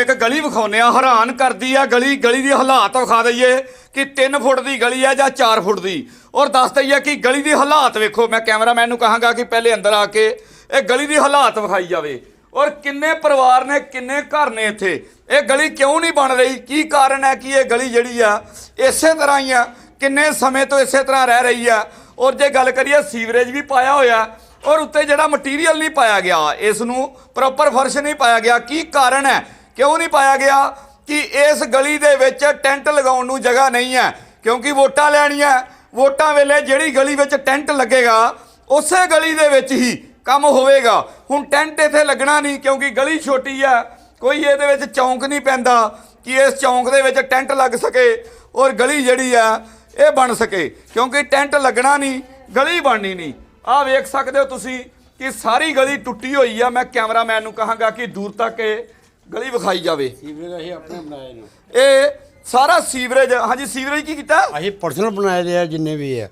ਇੱਕ ਗਲੀ ਵਿਖਾਉਨੇ ਆ ਹੈਰਾਨ ਕਰਦੀ ਆ ਗਲੀ ਗਲੀ ਦੀ ਹਾਲਾਤ ਵਿਖਾ ਦਈਏ ਕਿ 3 ਫੁੱਟ ਦੀ ਗਲੀ ਆ ਜਾਂ 4 ਫੁੱਟ ਦੀ। ਔਰ ਦੱਸ ਦਈਏ ਕਿ ਗਲੀ ਦੀ ਹਾਲਾਤ ਵੇਖੋ, ਮੈਂ ਕੈਮਰਾਮੈਨ ਨੂੰ ਕਹਾਂਗਾ ਕਿ ਪਹਿਲੇ ਅੰਦਰ ਆ ਕੇ ਇਹ ਗਲੀ ਦੀ ਹਾਲਾਤ ਵਿਖਾਈ ਜਾਵੇ। ਔਰ ਕਿੰਨੇ ਪਰਿਵਾਰ ਨੇ, ਕਿੰਨੇ ਘਰ ਨੇ ਇੱਥੇ? ਇਹ ਗਲੀ ਕਿਉਂ ਨਹੀਂ ਬਣ ਰਹੀ? ਕੀ ਕਾਰਨ ਹੈ ਕਿ ਇਹ ਗਲੀ ਜਿਹੜੀ ਆ, ਇਸੇ ਤਰ੍ਹਾਂ ਹੀ ਆ? ਕਿੰਨੇ ਸਮੇਂ ਤੋਂ ਇਸੇ ਤਰ੍ਹਾਂ ਰਹਿ ਰਹੀ ਆ? ਔਰ ਜੇ ਗੱਲ ਕਰੀਏ, ਸੀਵਰੇਜ ਵੀ ਪਾਇਆ ਹੋਇਆ, ਔਰ ਉੱਤੇ ਜਿਹੜਾ ਮਟੀਰੀਅਲ ਨਹੀਂ ਪਾਇਆ ਗਿਆ, ਇਸ ਨੂੰ ਪ੍ਰੋਪਰ ਫਰਸ਼ ਨਹੀਂ ਪਾਇਆ ਗਿਆ। ਕੀ ਕਾਰਨ ਹੈ? ਕਿਉਂ ਨਹੀਂ ਪਾਇਆ ਗਿਆ ਕਿ ਇਸ ਗਲੀ ਦੇ ਵਿੱਚ ਟੈਂਟ ਲਗਾਉਣ ਨੂੰ ਜਗ੍ਹਾ ਨਹੀਂ ਹੈ? ਕਿਉਂਕਿ ਵੋਟਾਂ ਲੈਣੀਆਂ ਵੋਟਾਂ ਵੇਲੇ ਜਿਹੜੀ ਗਲੀ ਵਿੱਚ ਟੈਂਟ ਲੱਗੇਗਾ, ਉਸੇ ਗਲੀ ਦੇ ਵਿੱਚ ਹੀ ਕੰਮ ਹੋਵੇਗਾ। ਹੁਣ ਟੈਂਟ ਇੱਥੇ ਲੱਗਣਾ ਨਹੀਂ ਕਿਉਂਕਿ ਗਲੀ ਛੋਟੀ ਹੈ। ਕੋਈ ਇਹਦੇ ਵਿੱਚ ਚੌਂਕ ਨਹੀਂ ਪੈਂਦਾ ਕਿ ਇਸ ਚੌਂਕ ਦੇ ਵਿੱਚ ਟੈਂਟ ਲੱਗ ਸਕੇ ਔਰ ਗਲੀ ਜਿਹੜੀ ਆ ਇਹ ਬਣ ਸਕੇ। ਕਿਉਂਕਿ ਟੈਂਟ ਲੱਗਣਾ ਨਹੀਂ, ਗਲੀ ਬਣਨੀ ਨਹੀਂ। ਆਹ ਵੇਖ ਸਕਦੇ ਹੋ ਤੁਸੀਂ ਕਿ ਸਾਰੀ ਗਲੀ ਟੁੱਟੀ ਹੋਈ ਆ। ਮੈਂ ਕੈਮਰਾਮੈਨ ਨੂੰ ਕਹਾਂਗਾ ਕਿ ਦੂਰ ਤੱਕ ਇਹ ਗਲੀ ਵਿਖਾਈ ਜਾਵੇ। ਸੀਵਰੇਜ ਅਸੀਂ ਆਪਣੇ ਬਣਾਏ ਨੇ। ਇਹ ਸਾਰਾ ਸੀਵਰੇਜ ਹਾਂਜੀ ਸੀਵਰੇਜ ਕੀ ਕੀਤਾ? ਅਸੀਂ ਪਰਸਨਲ ਬਣਾਏ ਦੇ ਆ ਜਿੰਨੇ ਵੀ ਆ।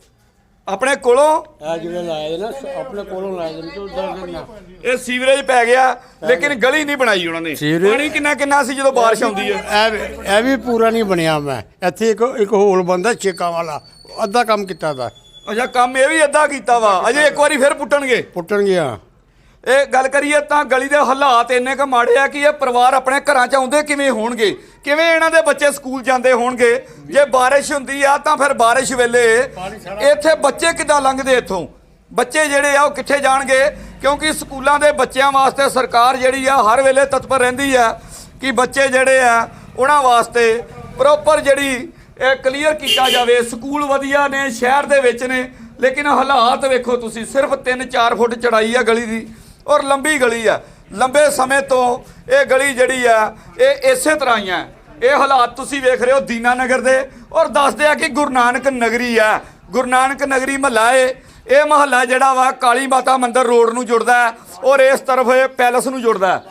ਆਪਣੇ ਕੋਲੋਂ ਇਹ ਜਿਹੜੇ ਲਾਏ ਨਾ ਆਪਣੇ ਕੋਲੋਂ ਲਾਏ ਦੇ ਨੇ ਤੇ ਉਧਰ ਦੇ ਨਾ। ਇਹ ਸੀਵਰੇਜ ਪੈ ਗਿਆ ਲੇਕਿਨ ਗਲੀ ਨਹੀਂ ਬਣਾਈ ਉਹਨਾਂ ਨੇ। ਸੀਵਰੇਜ- ਪਾਣੀ ਕਿੰਨਾ ਕਿੰਨਾ ਸੀ ਜਦੋਂ ਬਾਰਿਸ਼ ਆਉਂਦੀ ਹੈ? ਇਹ ਵੀ- ਇਹ ਵੀ ਪੂਰਾ ਨਹੀਂ ਬਣਿਆ ਮੈਂ। ਇੱਥੇ ਇੱਕ ਇੱਕ ਹੋਲ ਬੰਦਾ ਚੇਕਾਂ ਵਾਲਾ। ਅੱਧਾ ਕੰਮ ਕੀਤਾ ਦਾ। ਅੱਛਾ ਕੰਮ ਇਹ ਵੀ ਅੱਧਾ ਕੀਤਾ ਵਾ। ਅਜੇ ਇੱਕ ਵਾਰੀ ਫਿਰ ਪੁੱਟਣਗੇ। ਪੁੱਟਣ ਗਿਆ ਇਹ ਗੱਲ ਕਰੀਏ ਤਾਂ ਗਲੀ ਦੇ ਹਾਲਾਤ ਇੰਨੇ ਕੁ ਮਾੜੇ ਆ ਕਿ ਇਹ ਪਰਿਵਾਰ ਆਪਣੇ ਘਰਾਂ ਚ ਆਉਂਦੇ ਕਿਵੇਂ ਹੋਣਗੇ? ਕਿਵੇਂ ਇਹਨਾਂ ਦੇ ਬੱਚੇ ਸਕੂਲ ਜਾਂਦੇ ਹੋਣਗੇ? ਜੇ ਬਾਰਿਸ਼ ਹੁੰਦੀ ਆ ਤਾਂ ਫਿਰ ਬਾਰਿਸ਼ ਵੇਲੇ ਇੱਥੇ ਬੱਚੇ ਕਿੱਦਾਂ ਲੰਘਦੇ ਇੱਥੋਂ? ਬੱਚੇ ਜਿਹੜੇ ਆ ਉਹ ਕਿੱਥੇ ਜਾਣਗੇ? ਕਿਉਂਕਿ ਸਕੂਲਾਂ ਦੇ ਬੱਚਿਆਂ ਵਾਸਤੇ ਸਰਕਾਰ ਜਿਹੜੀ ਆ ਹਰ ਵੇਲੇ ਤਤਪਰ ਰਹਿੰਦੀ ਆ ਕਿ ਬੱਚੇ ਜਿਹੜੇ ਆ ਉਹਨਾਂ ਵਾਸਤੇ ਪ੍ਰੋਪਰ ਜਿਹੜੀ ਇਹ ਕਲੀਅਰ ਕੀਤਾ ਜਾਵੇ। ਸਕੂਲ ਵਧੀਆ ਨੇ, ਸ਼ਹਿਰ ਦੇ ਵਿੱਚ ਨੇ, ਲੇਕਿਨ ਹਾਲਾਤ ਵੇਖੋ ਤੁਸੀਂ, ਸਿਰਫ 3-4 ਫੁੱਟ ਚੜਾਈ ਆ ਗਲੀ ਦੀ। ਔਰ ਲੰਬੀ ਗਲੀ ਆ। ਲੰਬੇ ਸਮੇਂ ਤੋਂ ਇਹ ਗਲੀ ਜਿਹੜੀ ਆ, ਇਹ ਇਸੇ ਤਰ੍ਹਾਂ ਹੀ ਆ। ਇਹ ਹਾਲਾਤ ਤੁਸੀਂ ਵੇਖ ਰਹੇ ਹੋ ਦੀਨਾ ਨਗਰ ਦੇ ਔਰ ਦੱਸਦੇ ਆ ਕਿ ਗੁਰੂ ਨਾਨਕ ਨਗਰੀ ਆ। ਗੁਰੂ ਨਾਨਕ ਨਗਰੀ ਮਹੱਲਾ ਏ। ਇਹ ਮਹੱਲਾ ਜਿਹੜਾ ਵਾ ਕਾਲੀ ਮਾਤਾ ਮੰਦਿਰ ਰੋਡ ਨੂੰ ਜੁੜਦਾ ਔਰ ਇਸ ਤਰਫ ਇਹ ਪੈਲਸ ਨੂੰ ਜੁੜਦਾ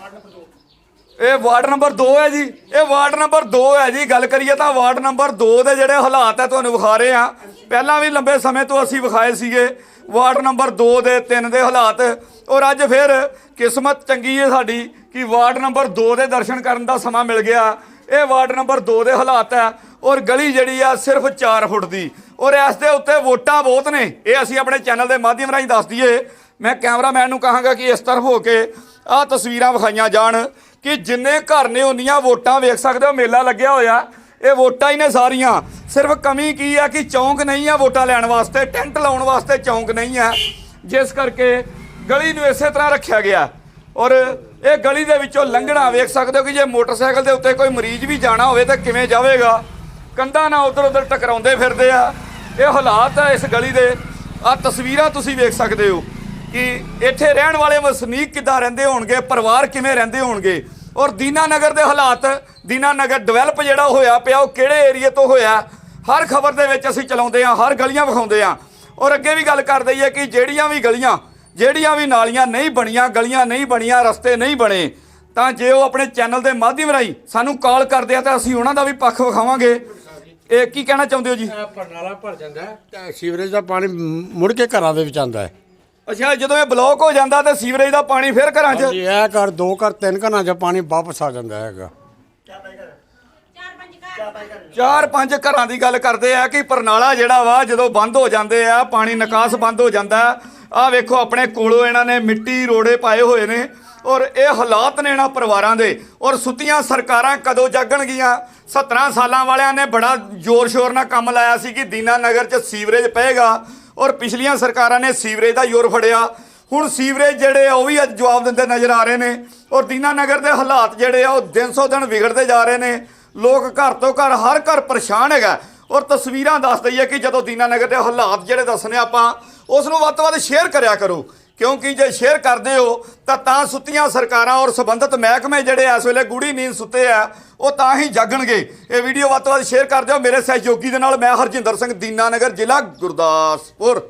ਇਹ ਵਾਰਡ ਨੰਬਰ 2 ਹੈ ਜੀ। ਇਹ ਵਾਰਡ ਨੰਬਰ 2 ਹੈ ਜੀ। ਗੱਲ ਕਰੀਏ ਤਾਂ ਵਾਰਡ ਨੰਬਰ 2 ਦੇ ਜਿਹੜੇ ਹਾਲਾਤ ਹੈ ਤੁਹਾਨੂੰ ਵਿਖਾ ਰਹੇ ਆ ਪਹਿਲਾਂ ਵੀ ਲੰਬੇ ਸਮੇਂ ਤੋਂ ਅਸੀਂ ਵਿਖਾਏ ਸੀਗੇ। ਵਾਰਡ ਨੰਬਰ 2 ਦੇ 3 ਦੇ ਹਾਲਾਤ। ਔਰ ਅੱਜ ਫਿਰ ਕਿਸਮਤ ਚੰਗੀ ਹੈ ਸਾਡੀ ਕਿ ਵਾਰਡ ਨੰਬਰ 2 ਦੇ ਦਰਸ਼ਨ ਕਰਨ ਦਾ ਸਮਾਂ ਮਿਲ ਗਿਆ। ਇਹ ਵਾਰਡ ਨੰਬਰ 2 ਦੇ ਹਾਲਾਤ ਹੈ। ਔਰ ਗਲੀ ਜਿਹੜੀ ਆ ਸਿਰਫ 4 ਫੁੱਟ ਦੀ। ਔਰ ਇਸ ਦੇ ਉੱਤੇ ਵੋਟਾਂ ਬਹੁਤ ਨੇ। ਇਹ ਅਸੀਂ ਆਪਣੇ ਚੈਨਲ ਦੇ ਮਾਧਿਅਮ ਰਾਹੀਂ ਦੱਸ ਦਈਏ। ਮੈਂ ਕੈਮਰਾਮੈਨ ਨੂੰ ਕਹਾਂਗਾ ਕਿ ਇਸ ਤਰਫ ਹੋ ਕੇ ਆਹ ਤਸਵੀਰਾਂ ਵਿਖਾਈਆਂ ਜਾਣ। ਕਿ ਜਿੰਨੇ ਘਰ ਨੇ ਉਨੀਆਂ ਵੋਟਾਂ ਵੇਖ ਸਕਦੇ ਹੋ, ਮੇਲਾ ਲੱਗਿਆ ਹੋਇਆ। ਇਹ ਵੋਟਾਂ ਹੀ ਨੇ ਸਾਰੀਆਂ। ਸਿਰਫ ਕਮੀ ਕੀ ਆ ਕਿ ਚੌਂਕ ਨਹੀਂ ਆ ਵੋਟਾਂ ਲੈਣ ਵਾਸਤੇ, ਟੈਂਟ ਲਾਉਣ ਵਾਸਤੇ ਚੌਂਕ ਨਹੀਂ ਆ। ਜਿਸ ਕਰਕੇ ਗਲੀ ਨੂੰ ਇਸੇ ਤਰ੍ਹਾਂ ਰੱਖਿਆ ਗਿਆ। ਔਰ ਇਹ ਗਲੀ ਦੇ ਵਿੱਚੋਂ ਲੰਘਣਾ, ਵੇਖ ਸਕਦੇ ਹੋ ਕਿ ਜੇ ਮੋਟਰਸਾਈਕਲ ਦੇ ਉੱਤੇ ਕੋਈ ਮਰੀਜ਼ ਵੀ ਜਾਣਾ ਹੋਵੇ ਤਾਂ ਕਿਵੇਂ ਜਾਵੇਗਾ? ਕੰਧਾਂ ਨਾਲ ਉਧਰ ਉਧਰ ਟਕਰਾਉਂਦੇ ਫਿਰਦੇ ਆ। ਇਹ ਹਾਲਾਤ ਆ ਇਸ ਗਲੀ ਦੇ। ਆ ਤਸਵੀਰਾਂ ਤੁਸੀਂ ਵੇਖ ਸਕਦੇ ਹੋ। ਕਿ ਇੱਥੇ ਰਹਿਣ ਵਾਲੇ ਵਸਨੀਕ ਕਿੱਦਾਂ ਰਹਿੰਦੇ ਹੋਣਗੇ, ਪਰਿਵਾਰ ਕਿਵੇਂ ਰਹਿੰਦੇ ਹੋਣਗੇ? ਔਰ ਦੀਨਾਨਗਰ ਦੇ ਹਾਲਾਤ ਦੀਨਾਨਗਰ ਡਿਵੈਲਪ ਜਿਹੜਾ ਹੋਇਆ ਪਿਆ, ਉਹ ਕਿਹੜੇ ਏਰੀਏ ਤੋਂ ਹੋਇਆ? ਹਰ ਖਬਰ ਦੇ ਵਿੱਚ ਅਸੀਂ ਚਲਾਉਂਦੇ ਆ ਹਰ ਗਲੀਆਂ ਵਿਖਾਉਂਦੇ ਆ ਔਰ ਅੱਗੇ ਵੀ ਗੱਲ ਕਰ ਦਈਏ ਕਿ ਜਿਹੜੀਆਂ ਵੀ ਗਲੀਆਂ, ਜਿਹੜੀਆਂ ਵੀ ਨਾਲੀਆਂ ਨਹੀਂ ਬਣੀਆਂ, ਗਲੀਆਂ ਨਹੀਂ ਬਣੀਆਂ, ਰਸਤੇ ਨਹੀਂ ਬਣੇ, ਤਾਂ ਜੇ ਉਹ ਆਪਣੇ ਚੈਨਲ ਦੇ ਮਾਧਿਅਮ ਰਾਹੀਂ ਸਾਨੂੰ ਕਾਲ ਕਰਦੇ ਆ ਤਾਂ ਅਸੀਂ ਉਹਨਾਂ ਦਾ ਵੀ ਪੱਖ ਵਿਖਾਵਾਂਗੇ। ਇਹ ਕੀ ਕਹਿਣਾ ਚਾਹੁੰਦੇ ਹੋ ਜੀ? ਇਹ ਭਰ ਜਾਂਦਾ ਸੀਵਰੇਜ ਦਾ ਪਾਣੀ ਮੁੜ ਕੇ ਘਰਾਂ ਦੇ ਵਿੱਚ ਆਉਂਦਾ ਹੈ। ਅੱਛਾ ਜਦੋਂ ਇਹ ਬਲੌਕ ਹੋ ਜਾਂਦਾ ਤੇ ਸੀਵਰੇਜ ਦਾ ਪਾਣੀ ਫਿਰ ਘਰਾਂ 'ਚ ਹਾਂਜੀ ਇਹ ਘਰ ਦੋ ਘਰ ਤਿੰਨ ਘਰਾਂ 'ਚ ਪਾਣੀ ਵਾਪਸ ਆ ਜਾਂਦਾ ਹੈਗਾ। ਚਾਰ ਪੰਜ ਘਰਾਂ ਦੀ ਗੱਲ ਕਰਦੇ ਆ ਕਿ ਪਰਨਾਲਾ ਜਿਹੜਾ ਵਾ ਜਦੋਂ ਬੰਦ ਹੋ ਜਾਂਦੇ ਆ ਪਾਣੀ ਨਿਕਾਸ ਬੰਦ ਹੋ ਜਾਂਦਾ। ਆ ਵੇਖੋ ਆਪਣੇ ਕੋਲੋਂ ਇਹਨਾਂ ਨੇ ਮਿੱਟੀ ਰੋੜੇ ਪਾਏ ਹੋਏ ਨੇ ਔਰ ਇਹ ਹਾਲਾਤ ਨੇ ਇਹਨਾਂ ਪਰਿਵਾਰਾਂ ਦੇ। ਔਰ ਸੁੱਤੀਆਂ ਸਰਕਾਰਾਂ ਕਦੋਂ ਜਾਗਣਗੀਆਂ 17 ਸਾਲਾਂ ਵਾਲਿਆਂ ਨੇ ਬੜਾ ਜ਼ੋਰ ਸ਼ੋਰ ਨਾਲ ਕੰਮ ਲਾਇਆ ਸੀ ਕਿ ਦੀਨਾਨਗਰ 'ਚ ਸੀਵਰੇਜ ਪਏਗਾ। ਔਰ ਪਿਛਲੀਆਂ ਸਰਕਾਰਾਂ ਨੇ ਸੀਵਰੇਜ ਦਾ ਜ਼ੋਰ ਫੜਿਆ। ਹੁਣ ਸੀਵਰੇਜ ਜਿਹੜੇ ਆ, ਉਹ ਵੀ ਅੱਜ ਜਵਾਬ ਦਿੰਦੇ ਨਜ਼ਰ ਆ ਰਹੇ ਨੇ। ਔਰ ਦੀਨਾਨਗਰ ਦੇ ਹਾਲਾਤ ਜਿਹੜੇ ਆ, ਉਹ ਦਿਨ ਸੋ ਦਿਨ ਵਿਗੜਦੇ ਜਾ ਰਹੇ ਨੇ। ਲੋਕ ਘਰ ਤੋਂ ਘਰ, ਹਰ ਘਰ ਪਰੇਸ਼ਾਨ ਹੈਗਾ। ਔਰ ਤਸਵੀਰਾਂ ਦੱਸ ਦਈਏ ਕਿ ਜਦੋਂ ਦੀਨਾਨਗਰ ਦੇ ਹਾਲਾਤ ਜਿਹੜੇ ਦੱਸਨੇ ਆਪਾਂ, ਉਸ ਨੂੰ ਵੱਧ ਤੋਂ ਵੱਧ ਸ਼ੇਅਰ ਕਰਿਆ ਕਰੋ। ਕਿਉਂਕਿ ਜੇ ਸ਼ੇਅਰ ਕਰਦੇ ਹੋ, ਤਾਂ ਤਾਂ ਸੁੱਤੀਆਂ ਸਰਕਾਰਾਂ ਔਰ ਸੰਬੰਧਿਤ ਮਹਿਕਮੇ ਜਿਹੜੇ ਇਸ ਵੇਲੇ ਗੂੜੀ ਨੀਂਦ ਸੁੱਤੇ ਆ, ਉਹ ਤਾਂ ਹੀ ਜਾਗਣਗੇ। ਇਹ ਵੀਡੀਓ ਵੱਧ ਤੋਂ ਵੱਧ ਸ਼ੇਅਰ ਕਰ ਦਿਓ। ਮੇਰੇ ਸਹਿਯੋਗੀ ਦੇ ਨਾਲ ਮੈਂ ਹਰਜਿੰਦਰ ਸਿੰਘ ਦੀਨਾਨਗਰ, ਜ਼ਿਲ੍ਹਾ ਗੁਰਦਾਸਪੁਰ।